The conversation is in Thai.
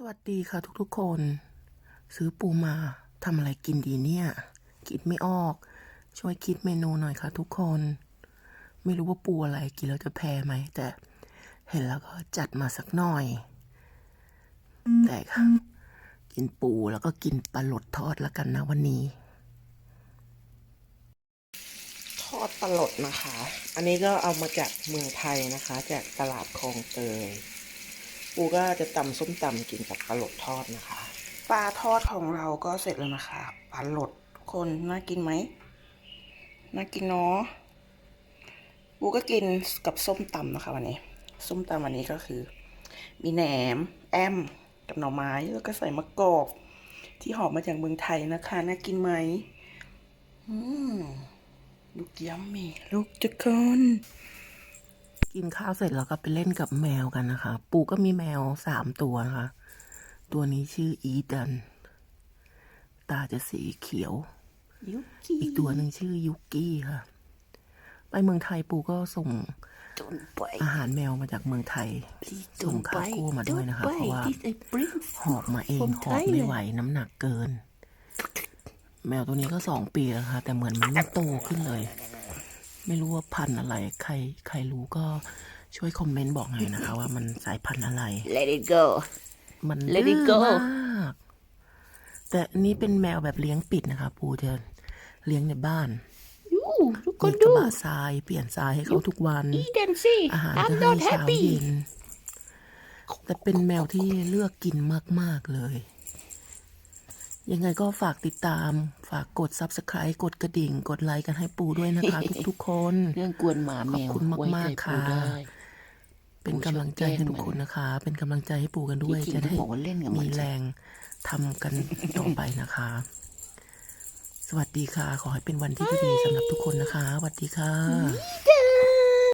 สวัสดีค่ะทุกๆคน ซื้อปูมาทำอะไรกินดีเนี่ย คิดไม่ออก ช่วยคิดเมนูหน่อยค่ะทุกคน ไม่รู้ว่าปูอะไรกินแล้วจะแพ้ไหม แต่เห็นแล้วก็จัดมาสักหน่อย แต่ค่ะ กินปูแล้วก็กินปลาหลดทอดแล้วกันนะวันนี้ ทอดปลาหลดนะคะ อันนี้ก็เอามาจากเมืองไทยนะคะ จากตลาดคลองเตย ปูก็จะตำส้มตำกินกับปลาหลดทอดนะคะ ปลาทอดของเราก็เสร็จแล้วนะคะปลาหลดคนน่ากินไหมน่ากินเนาะปูก็กินกับส้มตำนะคะวันนี้ ส้มตำวันนี้ก็คือ มีแหนม แอมกับหน่อไม้แล้วก็ใส่มะกอก ที่หอมมาจากเมืองไทยนะคะ น่ากินไหมอืมลูกยัมมี่ลูกทุกคน กินข้าวเสร็จแล้วก็ไปเล่นกับแมวกันนะคะ ปู่ก็มีแมวสามตัวนะคะ ตัวนี้ชื่ออีดัน ตาจะสีเขียวยุกี้อีกตัวหนึ่งชื่อยุกี้ค่ะ ไปเมืองไทยปู่ก็ส่ง Don't bite อาหารแมวมาจากเมืองไทย please ส่ง don't คาร์ bite โก้มาด้วย Don't นะคะ เพราะ bite ว่า this I bring หอบมาเอง from หอบไม่ไหว Thailand น้ำหนักเกิน แมวตัวนี้ก็สองปีแล้วค่ะ แต่เหมือนมันไม่โตขึ้นเลย ไม่รู้ว่าพันธุ์อะไร ใครใครรู้ก็ช่วยคอมเมนต์บอกหน่อยนะคะ ว่ามันสายพันธุ์อะไร let it go มัน Let ดื้ it อ go มากแต่อันนี้เป็นแมวแบบเลี้ยงปิดนะคะปูจะเลี้ยงในบ้าน you ทุกคมีนกระดู บะทรายเปลี่ยนทรายให้เขาทุกวัน eat and see อาหาร I'm ก็ให้ not เช้า happy เย็นแต่เป็นแมวที่เลือกกินมาก ๆ เลย ยังไงก็ฝากติดตาม ฝากกด subscribe กดกระดิ่ง กดไลค์กันให้ปูด้วยนะคะ ทุกๆคน เรื่องกวนหมาแมวขอบคุณมากๆไว้ใจค่ะปูได้เป็นกำลังใจให้ทุกคนนะคะ เป็นกำลังใจให้ปูกันด้วยที่จริงจะได้ต้องบอกว่าเล่นกับมันมีแรงทำกันต่อไปนะคะ สวัสดีค่ะ ขอให้เป็นวันที่ดีๆสำหรับทุกคนนะคะสวัสดีค่ะ